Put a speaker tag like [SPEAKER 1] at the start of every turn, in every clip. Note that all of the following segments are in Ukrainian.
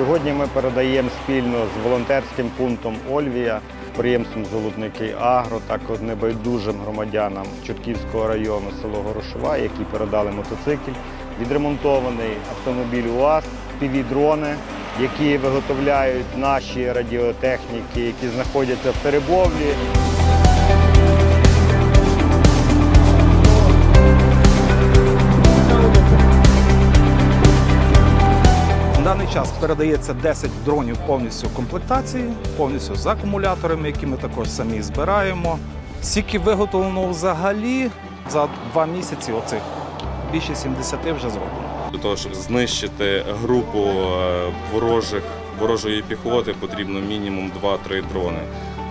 [SPEAKER 1] Сьогодні ми передаємо спільно з волонтерським пунктом Ольвія, підприємством Золотники Агро, також небайдужим громадянам Чортківського району село Горошова, які передали мотоцикл, відремонтований автомобіль УАЗ, півдрони, які виготовляють наші радіотехніки, які знаходяться в Теребовлі.
[SPEAKER 2] Час передається 10 дронів повністю комплектації, повністю з акумуляторами, які ми також самі збираємо. Скільки виготовлено взагалі за два місяці оцих більше 70 вже зроблено.
[SPEAKER 3] Для того, щоб знищити групу е, ворожих, ворожої піхоти, потрібно мінімум 2-3 дрони.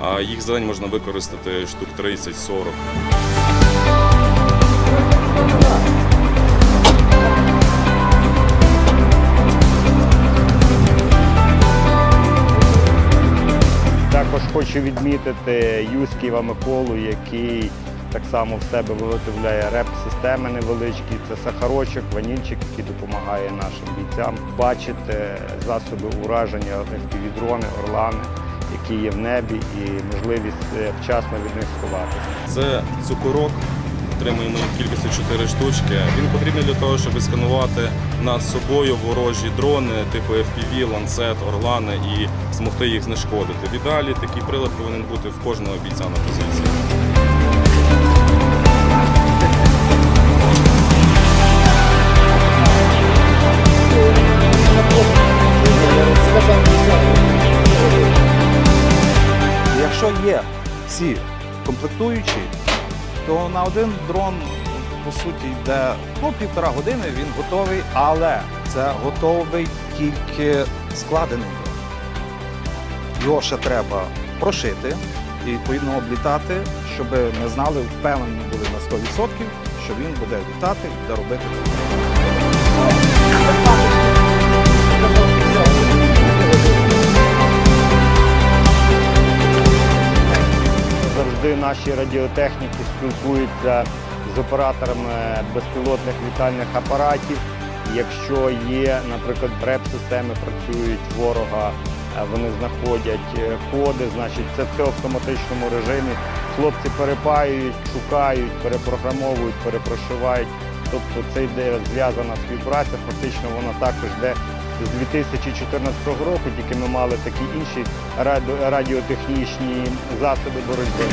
[SPEAKER 3] А їх за день можна використати штук 30-40.
[SPEAKER 1] Хочу відмітити Юськіва Миколу, який так само в себе виготовляє реп-системи невеличкі. Це сахарочок, ванільчик, який допомагає нашим бійцям бачити засоби ураження FPV-дрони, орлани, які є в небі, і можливість е, вчасно від них сховатися.
[SPEAKER 3] Це цукорок. Отримуємо їх кількості 4 штучки. Він потрібний для того, щоб сканувати над собою ворожі дрони, типу FPV, ланцет, орлани і змогти їх знешкодити. В ідеалі такий прилад повинен бути в кожного бійця на позиції.
[SPEAKER 2] Якщо є всі комплектуючі, то на один дрон по суті йде ну, півтора години, він готовий, але це готовий тільки складений дрон. Його ще треба прошити і відповідно облітати, щоб ми знали, впевнені були на 100%, що він буде літати і робити.
[SPEAKER 1] Завжди наші радіотехніки спілкуються з операторами безпілотних літальних апаратів. Якщо є, наприклад, РЕП-системи працюють ворога, е, вони знаходять е, коди, значить це все в автоматичному режимі. Хлопці перепаюють, шукають, перепрограмовують, перепрошивають. Тобто це йде зв'язана співпраця, фактично вона також йде з 2014 року, тільки ми мали такі інші радіо- радіотехнічні засоби боротьби.